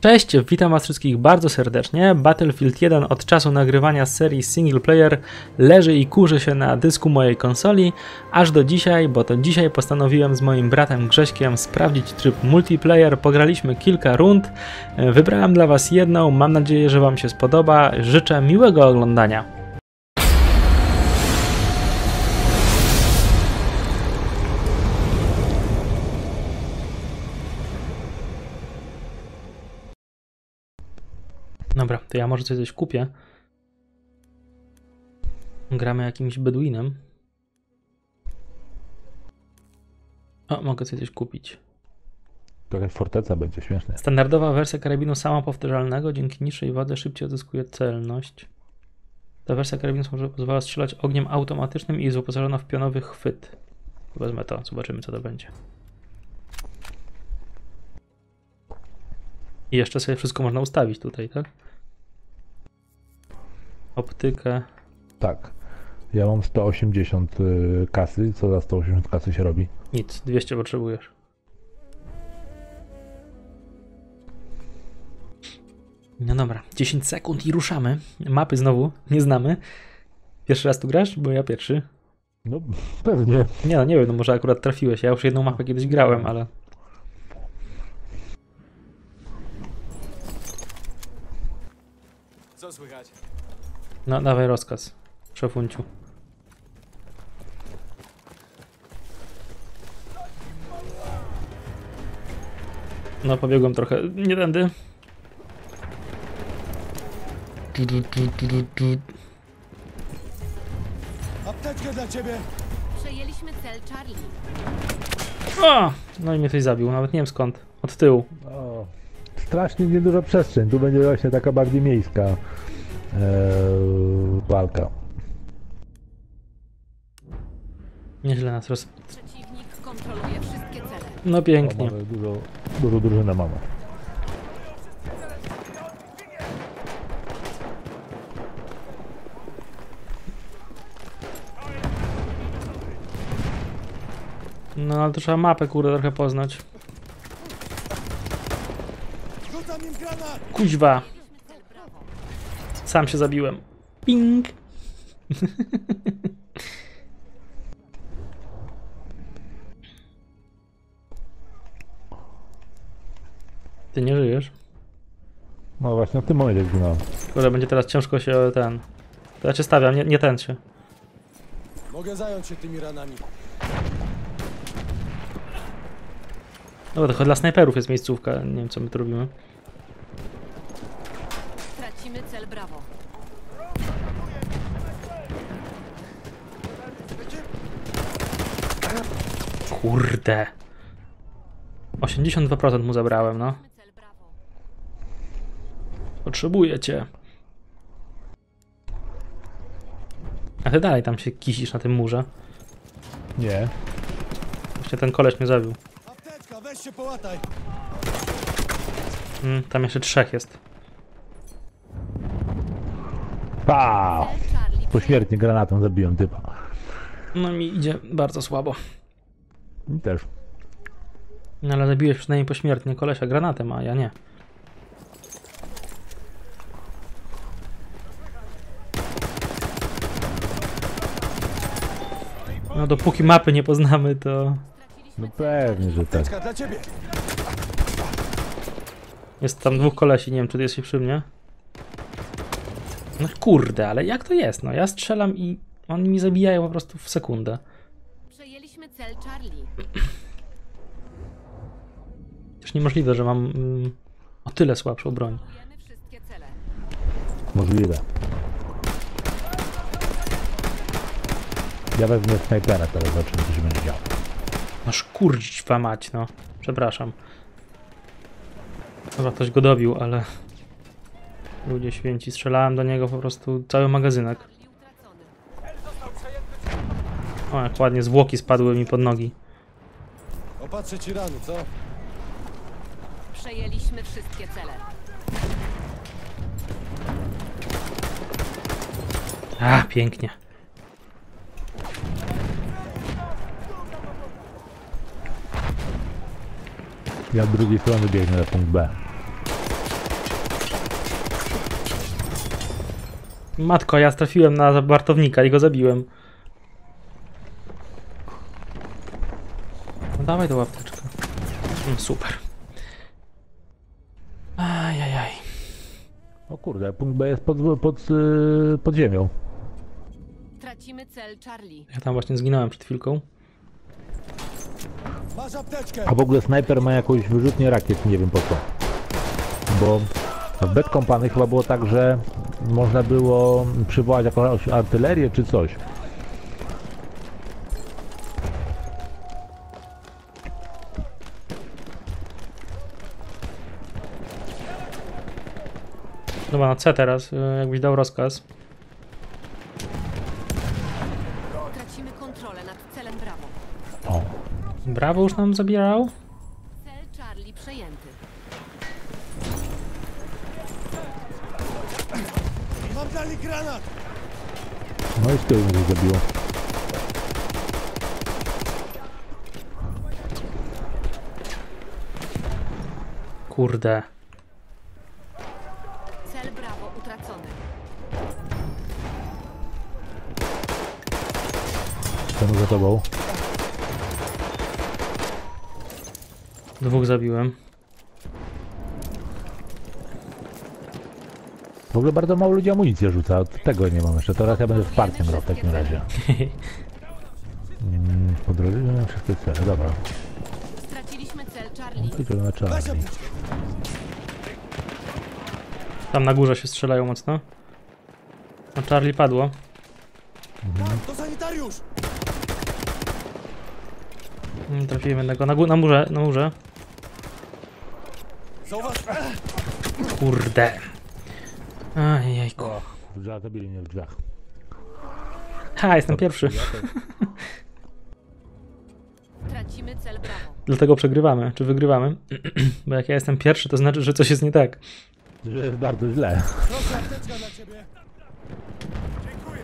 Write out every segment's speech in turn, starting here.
Cześć, witam was wszystkich bardzo serdecznie. Battlefield 1 od czasu nagrywania serii single player leży i kurzy się na dysku mojej konsoli, aż do dzisiaj, bo to dzisiaj postanowiłem z moim bratem Grześkiem sprawdzić tryb multiplayer. Pograliśmy kilka rund, wybrałem dla was jedną, mam nadzieję, że wam się spodoba. Życzę miłego oglądania. Dobra, to ja może coś, coś kupię. Gramy jakimś Beduinem. O, mogę sobie coś kupić. To jakaś forteca będzie śmieszne. Standardowa wersja karabinu samopowtarzalnego dzięki niższej wadze szybciej odzyskuje celność. Ta wersja karabinu pozwala strzelać ogniem automatycznym i jest wyposażona w pionowy chwyt. Wezmę to, zobaczymy co to będzie. I jeszcze sobie wszystko można ustawić tutaj, tak? Optykę. Tak. Ja mam 180 y, kasy. Co za 180 kasy się robi? Nic, 200 potrzebujesz. No dobra, 10 sekund i ruszamy. Mapy znowu nie znamy. Pierwszy raz tu grasz? Bo ja pierwszy. No pewnie. Nie no, nie wiem, no może akurat trafiłeś. Ja już jedną mapę kiedyś grałem, ale... Co słychać? No, dawaj rozkaz, szefunciu. No, pobiegłem trochę nie tędy. Apteczkę dla ciebie! Przejęliśmy cel Charlie. O! No i mnie ktoś zabił, nawet nie wiem skąd. Od tyłu. O, strasznie nieduża przestrzeń. Tu będzie właśnie taka bardziej miejska walka. Nieźle nas roz... Przeciwnik kontroluje wszystkie cele. No pięknie. mamy dużo, dużo drużynę mamy. No ale to trzeba mapę kurde trochę poznać. Kuźwa. Sam się zabiłem. Ping! Ty nie żyjesz? No właśnie w tym momencie zginąłem. Kurde, będzie teraz ciężko się ten... To ja cię stawiam, nie, nie ten się. Mogę zająć się tymi ranami. No bo to chyba dla snajperów jest miejscówka, nie wiem co my tu robimy. Brawo. Kurde. 82% mu zabrałem, no. Potrzebuję cię. A ty dalej tam się kisisz na tym murze. Nie. Właśnie ten koleś mnie zabił. Apteczka, weź się połataj! Mm, tam jeszcze trzech jest. Pa! Pośmiertnie granatem zabiłem typa. No mi idzie bardzo słabo. I też. No ale zabiłeś przynajmniej pośmiertnie kolesia granatem, a ja nie. No dopóki mapy nie poznamy, to No pewnie, że tak. Jest tam dwóch kolesi, nie wiem czy ty jesteś przy mnie. No kurde, ale jak to jest? No ja strzelam i oni mi zabijają po prostu w sekundę. Przejęliśmy cel Charlie. Też niemożliwe, że mam mm, o tyle słabszą broń. Możliwe. Ja wezmę snajpera teraz, zobaczymy co się będzie działo. Masz kurwa mać, no. Przepraszam. Chyba ktoś go dobił, ale... Ludzie święci, strzelałem do niego po prostu cały magazynek. O, jak ładnie zwłoki spadły mi pod nogi. Opatrzę ci rany, co? Przejęliśmy wszystkie cele. A, pięknie. Ja od drugiej strony biegnę na punkt B. Matko, ja trafiłem na wartownika i go zabiłem. No dawaj tą apteczkę. No, super. Ajajaj. O kurde, punkt B jest pod, pod, y, pod ziemią. Tracimy cel Charlie. Ja tam właśnie zginąłem przed chwilką. Masz apteczkę! A w ogóle snajper ma jakąś wyrzutnię rakiet, nie wiem po co. Bo w Bad Company chyba było tak, że można było przywołać jakąś artylerię czy coś. Dobra, na C teraz, y, jakbyś dał rozkaz. Tracimy kontrolę nad celem Bravo. O, Brawo już nam zabierał. Cel Charlie przejęty. Mam dla nich granat! no i z tyłu mnie zabiło. Kurde. Cel Bravo utracony. Ten za tobą. Dwóch zabiłem. W ogóle bardzo mało ludzi amunicję rzuca, od tego nie mam jeszcze. Teraz ja będę wsparciem grał w takim razie. Mm, Po drodze miałem wszystkie cele, dobra. Straciliśmy cel Charlie. Na Charlie. Tam na górze się strzelają mocno. No Charlie padło. Tam, to sanitariusz! Mm, Trafiłem jednego. Na, na murze, na murze. Zauważ! Ajajku. W drzwiach zabili mnie w drzwiach. Ha, jestem pierwszy. Tracimy cel Bravo. Dlatego przegrywamy. Czy wygrywamy? Bo jak ja jestem pierwszy, to znaczy, że coś jest nie tak. Że jest bardzo źle. Proszę, apteczka dla ciebie! Dziękuję!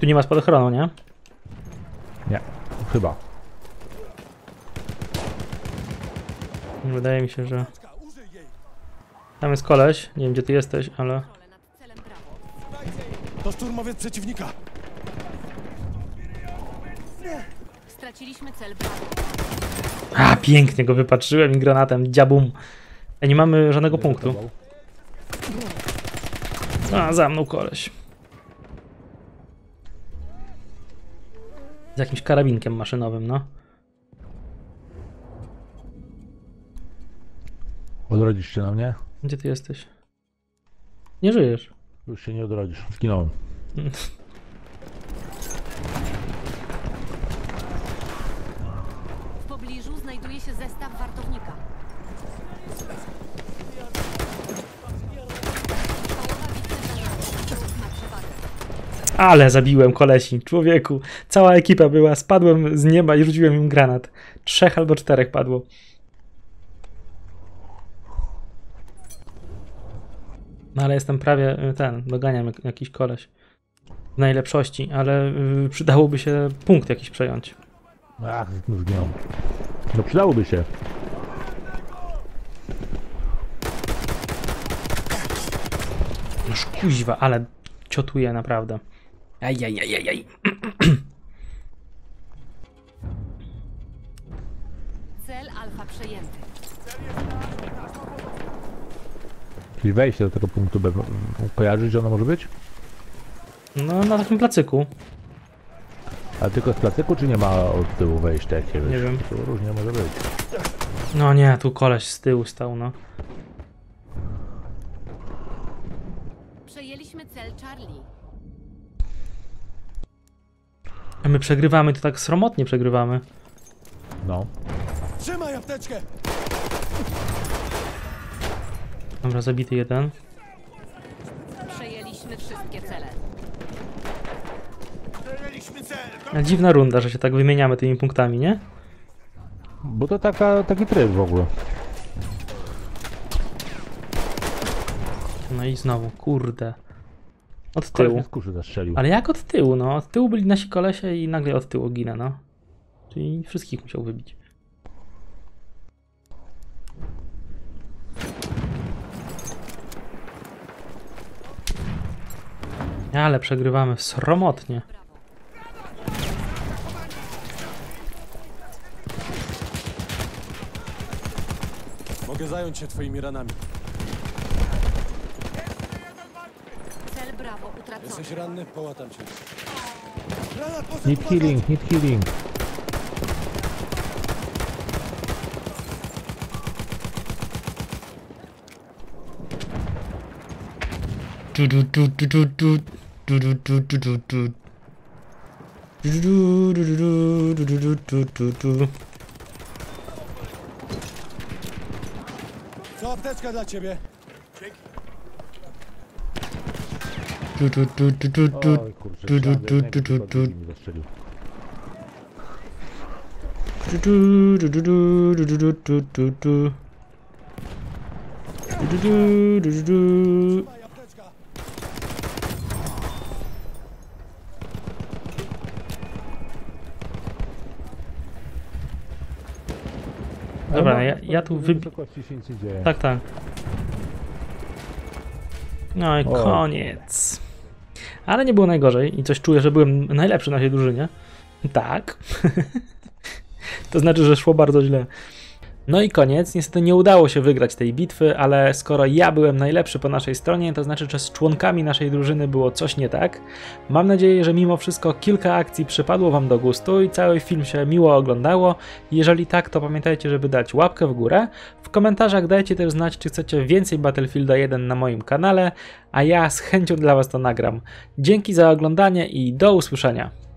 Tu nie ma spadochronu, nie? Nie, chyba. Wydaje mi się, że... Apteczka! Tam jest koleś. Nie wiem, gdzie ty jesteś, ale... To szturmowiec przeciwnika! Straciliśmy cel. A, pięknie go wypatrzyłem i granatem. Dziabum. Ej, nie mamy żadnego punktu. A, za mną koleś. Z jakimś karabinkiem maszynowym, no. Odrodzisz się na mnie? Gdzie ty jesteś? Nie żyjesz. Już się nie odrodzisz. Zginąłem. W pobliżu znajduje się zestaw wartownika. Ale zabiłem kolesi, człowieku. Cała ekipa była, spadłem z nieba i rzuciłem im granat. Trzech albo czterech padło. No ale jestem prawie y, ten, doganiam jak, jakiś koleś. W najlepszości, ale y, przydałoby się punkt jakiś przejąć. Ach, zginąłem. No przydałoby się. Już kuźwa, ale ciotuje naprawdę. Ajajajajaj. Cel Alfa przejęty. Czyli wejście do tego punktu B. Kojarzysz, gdzie ono może być? No na takim placyku. Ale tylko z placyku, czy nie ma od tyłu wejścia jakiegoś? Nie wiem. To różnie może być. No nie, tu koleś z tyłu stał, no. Przejęliśmy cel Charlie. A my przegrywamy, to tak sromotnie przegrywamy. No. Trzymaj apteczkę! Dobra, zabity jeden. Przejęliśmy wszystkie cele. A Dziwna runda, że się tak wymieniamy tymi punktami, nie? Bo to taka, taki tryb w ogóle. No i znowu, kurde. Od tyłu. Ale jak od tyłu, no? Od tyłu byli nasi kolesie i nagle od tyłu ginę, no. Czyli wszystkich musiał wybić. Ale przegrywamy sromotnie. Mogę zająć się twoimi ranami. Cel Brawo utracony. Jesteś ranny? Połatam cię. Granat poszedł, Need uwaga! healing, need healing. Du, du, du, du, du, du. Co apteczka dla ciebie. Oj, kurczę, szlady, Dobra, Ale ja, ja tu wy... wysokości się nic nie dzieje. Tak, tak. No i O. koniec. Ale nie było najgorzej i coś czuję, że byłem najlepszy na tej drużynie. Tak. to znaczy, że szło bardzo źle. No i koniec. Niestety nie udało się wygrać tej bitwy, ale skoro ja byłem najlepszy po naszej stronie, to znaczy, że z członkami naszej drużyny było coś nie tak. Mam nadzieję, że mimo wszystko kilka akcji przypadło Wam do gustu i cały film się miło oglądało. Jeżeli tak, to pamiętajcie, żeby dać łapkę w górę. W komentarzach dajcie też znać, czy chcecie więcej Battlefielda 1 na moim kanale, a ja z chęcią dla Was to nagram. Dzięki za oglądanie i do usłyszenia.